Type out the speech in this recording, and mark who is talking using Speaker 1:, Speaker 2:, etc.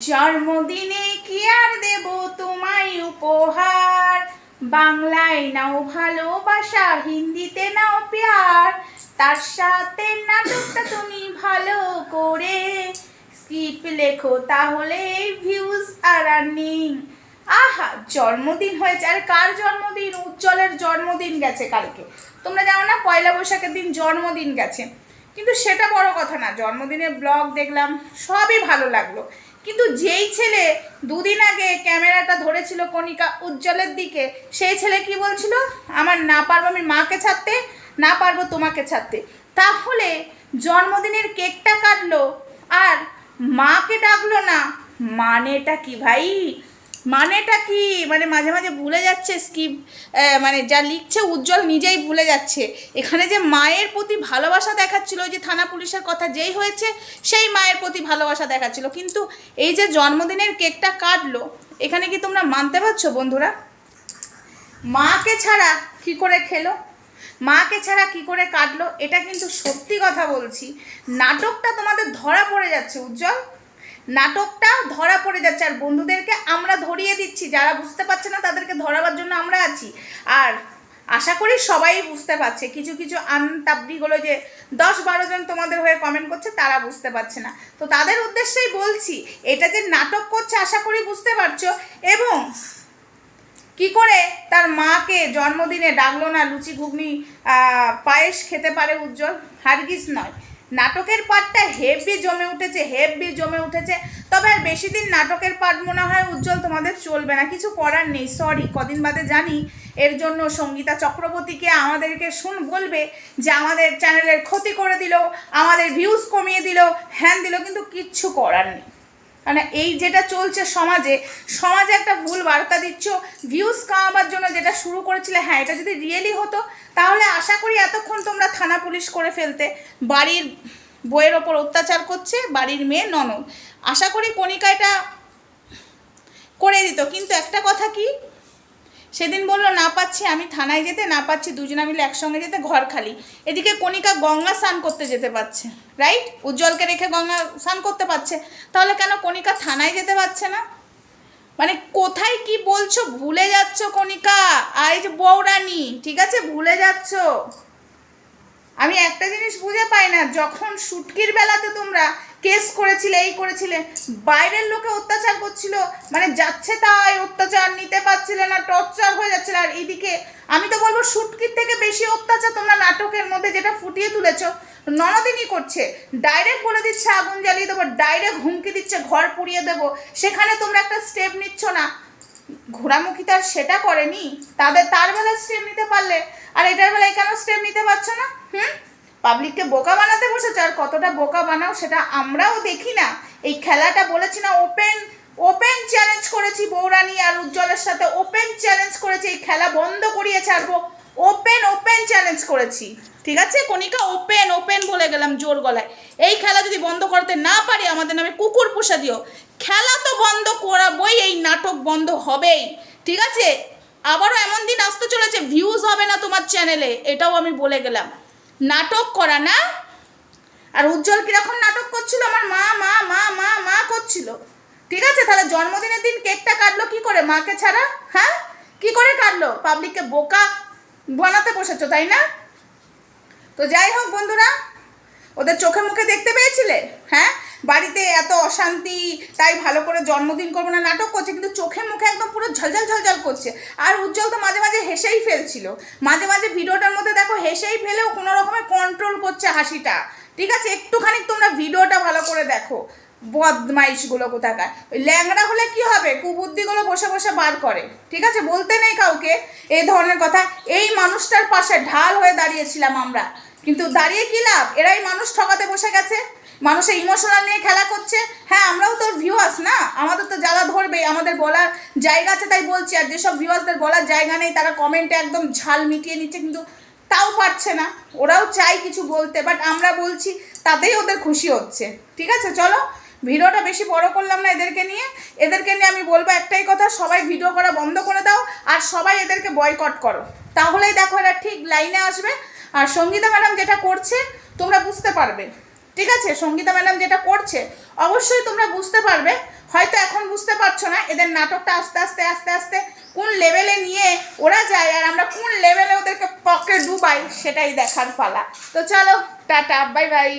Speaker 1: জন্মদিনে কি আর দেব তোমায় উপহার? বাংলায় নাও ভালোবাসা, হিন্দিতে নাও প্যার। তার সাথে নাটকটা তুমি ভালো করে স্ক্রিপ্ট লেখো, তাহলে ভিউজ আর আর্নিং। আহা, জন্মদিন হয়েছে। আর কার জন্মদিন? উজ্জ্বলের জন্মদিন গেছে কালকে। তোমরা জানো না, পয়লা বৈশাখের দিন জন্মদিন গেছে। কিন্তু সেটা বড় কথা না, জন্মদিনের ব্লগ দেখলাম, সবই ভালো লাগল। কিন্তু যেই ছেলে দুদিন আগে ক্যামেরাটা ধরেছিল কণিকা উজ্জ্বলের দিকে, সেই ছেলে কি বলছিল? আমার না পারব আমি মাকে ছাড়তে, না পারব তোমাকে ছাড়তে। তাহলে জন্মদিনের কেকটা কাটলো আর মাকে ডাকলো না। মানেটা কি ভাই? মানেটা কি? মানে মাঝে মাঝে ভুলে যাচ্ছে, স্কিপ মানে যা লিখছে উজ্জ্বল নিজেই ভুলে যাচ্ছে। এখানে যে মায়ের প্রতি ভালোবাসা দেখাচ্ছিল যে থানা পুলিশের কথা যেই হয়েছে, সেই মায়ের প্রতি ভালোবাসা দেখাচ্ছিল। কিন্তু এই যে জন্মদিনের কেকটা কাটলো, এখানে কি তোমরা মানতে পারছ বন্ধুরা? মাকে ছাড়া কি করে খেলো? মাকে ছাড়া কি করে কাটলো? এটা কিন্তু সত্যি কথা বলছি। নাটকটা তোমাদের ধরা পড়ে যাচ্ছে, উজ্জ্বল। নাটকটা ধরা পড়ে যাচ্ছে। আর বন্ধুদেরকে আমরা ধরিয়ে দিচ্ছি। যারা বুঝতে পারছে না, তাদেরকে ধরাবার জন্য আমরা আছি। আর আশা করি সবাই বুঝতে পারছে। কিছু কিছু আনতাবড়িগুলো যে দশ বারো জন তোমাদের হয়ে কমেন্ট করছে, তারা বুঝতে পারছে না। তো তাদের উদ্দেশ্যেই বলছি, এটা যে নাটক করছে, আশা করি বুঝতে পারছ। এবং কি করে তার মাকে জন্মদিনে ডাকলো না, লুচি, ঘুগনি পায়েস খেতে পারে উজ্জ্বল? হারগিস নয়। নাটকের পার্টটা হেভি জমে উঠেছে হেভি জমে উঠেছে। তবে আর বেশি দিন নাটকের পার্ট মনে হয় উজ্জ্বল তোমাদের চলবে না। কিছু করার নেই সরি কদিন বাদে জানি। এর জন্য সঙ্গীতা চক্রবর্তীকে আমাদেরকে শুন বলবে যে আমাদের চ্যানেলের ক্ষতি করে দিল, আমাদের ভিউজ কমিয়ে দিল হ্যান দিল, কিন্তু কিচ্ছু করার নেই। মানে এই যেটা চলছে সমাজে সমাজে একটা ভুল বার্তা দিচ্ছ ভিউজ কামাবার জন্য যেটা শুরু করেছিলে হ্যাঁ এটা যদি রিয়েলি হতো, তাহলে আশা করি এতক্ষণ তোমরা থানা পুলিশ করে ফেলতে, বাড়ির বইয়ের ওপর অত্যাচার করছে, বাড়ির মেয়ে ননদ। আশা করি কণিকা এটা করে দিত, কিন্তু একটা কথা কি সেদিন বলল, না পাচ্ছি, আমি থানায় যেতে, না পাচ্ছি, দুজনা মিলে একসঙ্গে যেতে, ঘর খালি। এদিকে কণিকা গঙ্গা স্নান করতে যেতে পারছে রাইট উজ্জ্বলকে রেখে গঙ্গা স্নান করতে পারছে। তাহলে কেন কণিকা থানায় যেতে পারছে না? মানে কোথায় কি বলছো? ভুলে যাচ্ছ কণিকা। যে বৌরানি ঠিক আছে? ভুলে যাচ্ছ। আমি একটা জিনিস বুঝে পাই না, যখন শুটকির বেলাতে তোমরা কেস করেছিলে, এই করেছিলে। বাইরের লোকে অত্যাচার করছিল মানে যাচ্ছে তাই অত্যাচার, নিতে পারছিলে না, টর্চার হয়ে যাচ্ছিল। আর এইদিকে আমি তো বলব শুটকির থেকে বেশি অত্যাচার তোমরা নাটকের মধ্যে যেটা ফুটিয়ে তুলেছ ননদিনই করছে। ডাইরেক্ট বলে দিচ্ছে আগুন জ্বালিয়ে দেবো ডাইরেক্ট হুমকি দিচ্ছে, ঘর পুড়িয়ে দেবো। সেখানে তোমরা একটা স্টেপ নিচ্ছ না। ঘোরামুখী তার সেটা করেনি। তাদের, তার বেলায় স্টেপ নিতে পারলে, আর এটার বেলায় কেন স্টেপ নিতে পারছ না? হুম? পাবলিককে বোকা বানাতে বসেছো, আর কতটা বোকা বানাও সেটা আমরাও দেখি না। এই খেলাটা বলেছি না ওপেন ওপেন চ্যালেঞ্জ করেছি বৌরানি আর উজ্জ্বলের সাথে ওপেন চ্যালেঞ্জ করেছি, এই খেলা বন্ধ করিয়ে ছাড়বো ওপেন ওপেন চ্যালেঞ্জ করেছি। ঠিক আছে? কণিকা ওপেন ওপেন বলে গেলাম জোর গলায়। এই খেলা যদি বন্ধ করতে না পারি, আমাদের নামে কুকুর পোষা দিও। খেলা তো বন্ধ করাবই, এই নাটক বন্ধ হবেই। ঠিক আছে? আবারও এমন দিন আসতে চলেছে ভিউজ হবে না তোমার চ্যানেলে এটাও আমি বলে গেলাম। নাটক করা না? আর উজ্জ্বল কীরকম নাটক করছিল? আমার মা মা মা মা মা করছিল। ঠিক আছে, তাহলে জন্মদিনের দিন কেকটা কাটলো কি করে মাকে ছাড়া? হ্যাঁ? কি করে কাটলো? পাবলিককে বোকা বানাতে বসেছো, তাই না? তো যাই হোক বন্ধুরা, ওদের চোখে মুখে দেখতে পেয়েছিলে? হ্যাঁ? বাড়িতে এত অশান্তি, তাই ভালো করে জন্মদিন করব না, নাটক করছে, কিন্তু চোখে মুখে একদম পুরো ঝলঝল ঝলঝল করছে। আর উজ্জ্বল তো মাঝে মাঝে হেসেই ফেলছিল। মাঝে মাঝে ভিডিওটার মধ্যে দেখো হেসেই ফেলেও কোনো রকমের কন্ট্রোল করছে হাসিটা। ঠিক আছে? একটুখানি তোমরা ভিডিওটা ভালো করে দেখো, বদমাইশগুলো কোথাকার। ওই ল্যাংড়া হলে কি হবে? কুবুদ্ধিগুলো বসে বসে বার করে। ঠিক আছে? বলতে নেই কাউকে এই ধরনের কথা। এই মানুষটার পাশে ঢাল হয়ে দাঁড়িয়েছিলাম আমরা। কিন্তু দাঁড়িয়ে কি লাভ? এরাই মানুষ ঠকাতে বসে গেছে। মানুষের ইমোশনাল নিয়ে খেলা করছে। হ্যাঁ আমরাও তোর ভিউয়ার্স না? আমাদের তো যারা ধরবে আমাদের বলার জায়গা আছে তাই বলছি। আর যেসব ভিউয়ার্সদের বলার জায়গা নেই, তারা কমেন্টে একদম ঝাল মিটিয়ে নিচ্ছে, কিন্তু তাও পারছে না। ওরাও চাই কিছু বলতে বাট আমরা বলছি, তাতেই ওদের খুশি হচ্ছে। ঠিক আছে, চলো। ভিডিওটা বেশি বড় করলাম না এদেরকে নিয়ে। এদেরকে নিয়ে আমি বলব একটাই কথা, সবাই ভিডিও করা বন্ধ করে দাও, আর সবাই এদেরকে বয়কট করো। তাহলেই দেখো এরা ঠিক লাইনে আসবে। আর সঙ্গীতা ম্যাডাম যেটা করছে, তোমরা বুঝতে পারবে। ঠিক আছে? সঙ্গীতা ম্যাডাম যেটা করছে, অবশ্যই তোমরা বুঝতে পারবে। হয়তো এখন বুঝতে পারছ না, এদের নাটকটা আস্তে আস্তে আস্তে আস্তে কোন লেভেলে নিয়ে ওরা যায় আর আমরা কোন লেভেলে ওদেরকে পকে ডুবাই, সেটাই দেখার পালা। তো চলো, টাটা বাই বাই